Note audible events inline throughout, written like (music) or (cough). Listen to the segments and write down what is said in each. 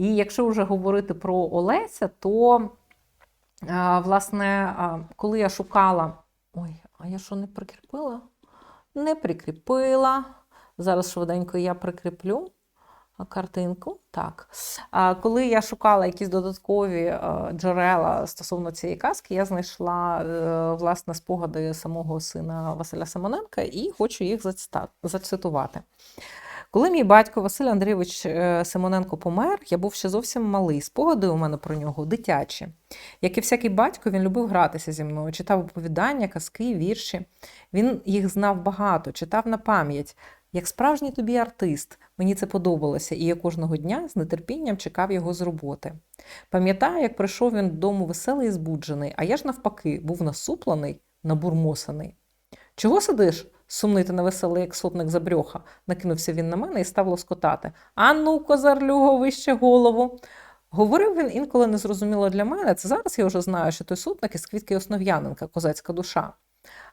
І якщо вже говорити про Олеся, то власне, коли я шукала. Ой, а я що не прикріпила? Не прикріпила. Зараз швиденько я прикріплю картинку. Так. Коли я шукала якісь додаткові е, джерела стосовно цієї казки, я знайшла е, власне спогади самого сина Василя Симоненка і хочу їх зацитувати. Коли мій батько Василь Андрійович е, Симоненко помер, я був ще зовсім малий. Спогади у мене про нього дитячі. Як і всякий батько, він любив гратися зі мною, читав оповідання, казки, вірші. Він їх знав багато, читав на пам'ять. Як справжній тобі артист, мені це подобалося, і я кожного дня з нетерпінням чекав його з роботи. Пам'ятаю, як прийшов він додому веселий і збуджений, а я ж навпаки був насуплений, набурмосаний. Чого сидиш? Сумний та невеселий, як сотник забрьоха, накинувся він на мене і став лоскотати. А ну, козарлюго, вище голову. Говорив він інколи незрозуміло для мене. Це зараз я вже знаю, що той сотник із квітки Основ'яненка, козацька душа.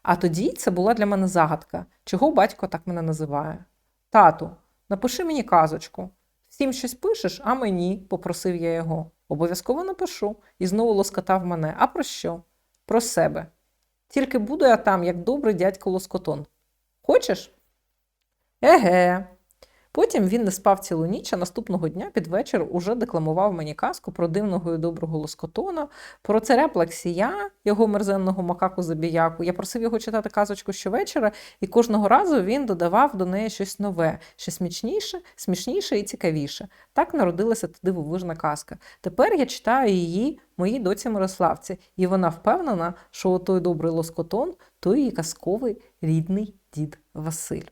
А тоді це була для мене загадка, чого батько так мене називає. Тату, напиши мені казочку. Всім щось пишеш, а мені, попросив я його. Обов'язково напишу. І знову лоскотав мене. А про що? Про себе. Тільки буду я там, як добрий дядько Лоскотон. Хочеш? Еге. Потім він не спав цілу ніч, а наступного дня під вечір уже декламував мені казку про дивного і доброго лоскотона, про царя Плаксія, його мерзенного макаку забіяку. Я просив його читати казочку щовечора, і кожного разу він додавав до неї щось нове, ще смішніше, смішніше і цікавіше. Так народилася та дивовижна казка. Тепер я читаю її моїй доці Мирославці, і вона впевнена, що той добрий лоскотон той її казковий рідний дід Василь.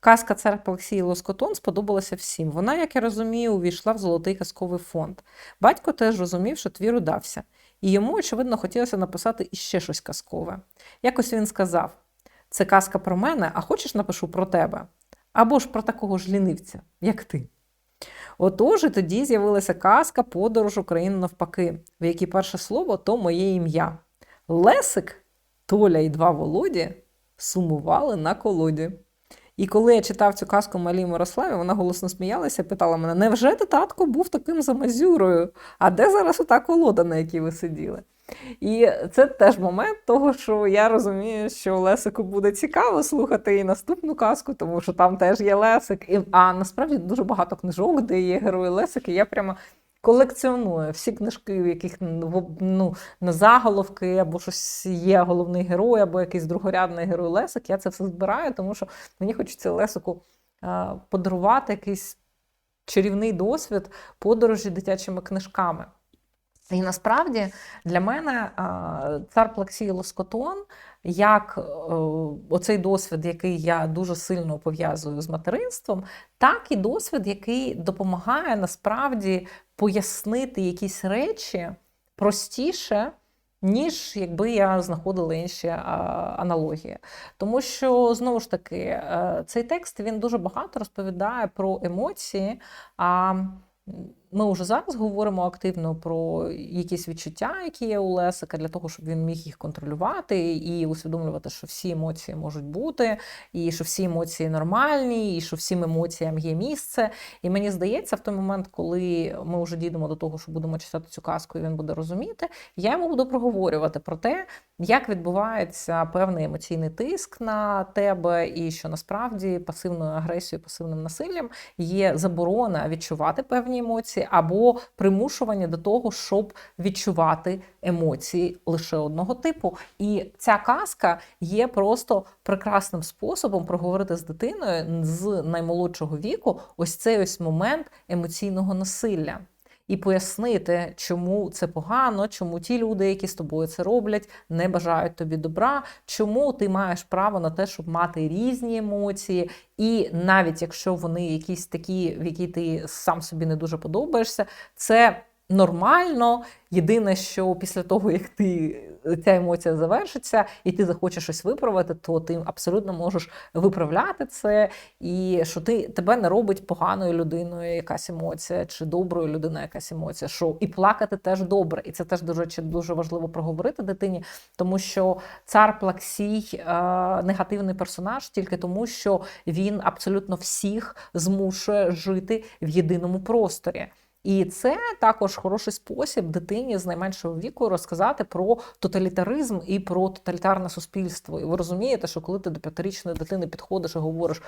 Казка цар Олексій Лоскотон сподобалася всім. Вона, як я розумію, увійшла в золотий казковий фонд. Батько теж розумів, що твір удався, і йому, очевидно, хотілося написати іще щось казкове. Якось він сказав: це казка про мене, а хочеш напишу про тебе? Або ж про такого ж лінивця, як ти. Отож, і тоді з'явилася казка Подорож України навпаки, в якій перше слово то моє ім'я. Лесик, Толя і два Володі сумували на колоді. І коли я читав цю казку малій Мирославі, вона голосно сміялася і питала мене: невже ти татко був таким замазюрою? А де зараз ота колода, на якій ви сиділи? І це теж момент того, що я розумію, що Лесику буде цікаво слухати і наступну казку, тому що там теж є Лесик. А насправді дуже багато книжок, де є герої Лесики. Я прямо колекціоную всі книжки, в яких ну, на заголовки, або щось є головний герой, або якийсь другорядний герой Лесик. Я це все збираю, тому що мені хочеться Лесику подарувати якийсь чарівний досвід подорожі дитячими книжками. І насправді для мене цар Плаксій Лоскотон, як е, оцей досвід, який я дуже сильно пов'язую з материнством, так і досвід, який допомагає насправді пояснити якісь речі простіше. Ніж якби я знаходила інші аналогії. Тому що, знову ж таки, е, цей текст він дуже багато розповідає про емоції. А ми вже зараз говоримо активно про якісь відчуття, які є у Лесика, для того, щоб він міг їх контролювати і усвідомлювати, що всі емоції можуть бути, і що всі емоції нормальні, і що всім емоціям є місце. І мені здається, в той момент, коли ми вже дійдемо до того, що будемо читати цю казку, і він буде розуміти, я йому буду проговорювати про те, як відбувається певний емоційний тиск на тебе, і що насправді пасивною агресією, пасивним насиллям є заборона відчувати певні емоції або примушування до того, щоб відчувати емоції лише одного типу. І ця казка є просто прекрасним способом проговорити з дитиною з наймолодшого віку ось цей ось момент емоційного насилля. І пояснити, чому це погано, чому ті люди, які з тобою це роблять, не бажають тобі добра, чому ти маєш право на те, щоб мати різні емоції, і навіть якщо вони якісь такі, в які ти сам собі не дуже подобаєшся, це нормально. Єдине, що після того, як ти ця емоція завершиться, і ти захочеш щось виправити, то ти абсолютно можеш виправляти це, і що ти тебе не робить поганою людиною якась емоція, чи доброю людиною якась емоція. Що і плакати теж добре, і це теж дуже дуже важливо проговорити дитині, тому що цар Плаксій е, негативний персонаж тільки тому, що він абсолютно всіх змушує жити в єдиному просторі. І це також хороший спосіб дитині з найменшого віку розказати про тоталітаризм і про тоталітарне суспільство. І ви розумієте, що коли ти до п'ятирічної дитини підходиш і говориш.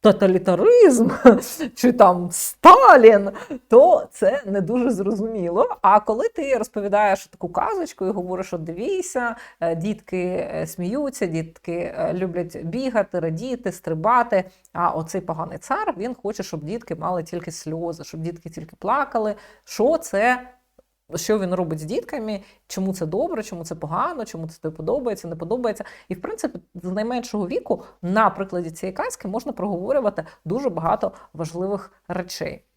Тоталітаризм (laughs) чи там Сталін, то це не дуже зрозуміло. А коли ти розповідаєш таку казочку і говориш, що дивіться, е, дітки е, сміються, дітки е, люблять бігати, радіти, стрибати. А оцей поганий цар він хоче, щоб дітки мали тільки сльози, щоб дітки тільки плакали. Що це? Що він робить з дітками, чому це добре, чому це погано, чому це тобі подобається, не подобається. І, в принципі, з найменшого віку на прикладі цієї казки можна проговорювати дуже багато важливих речей.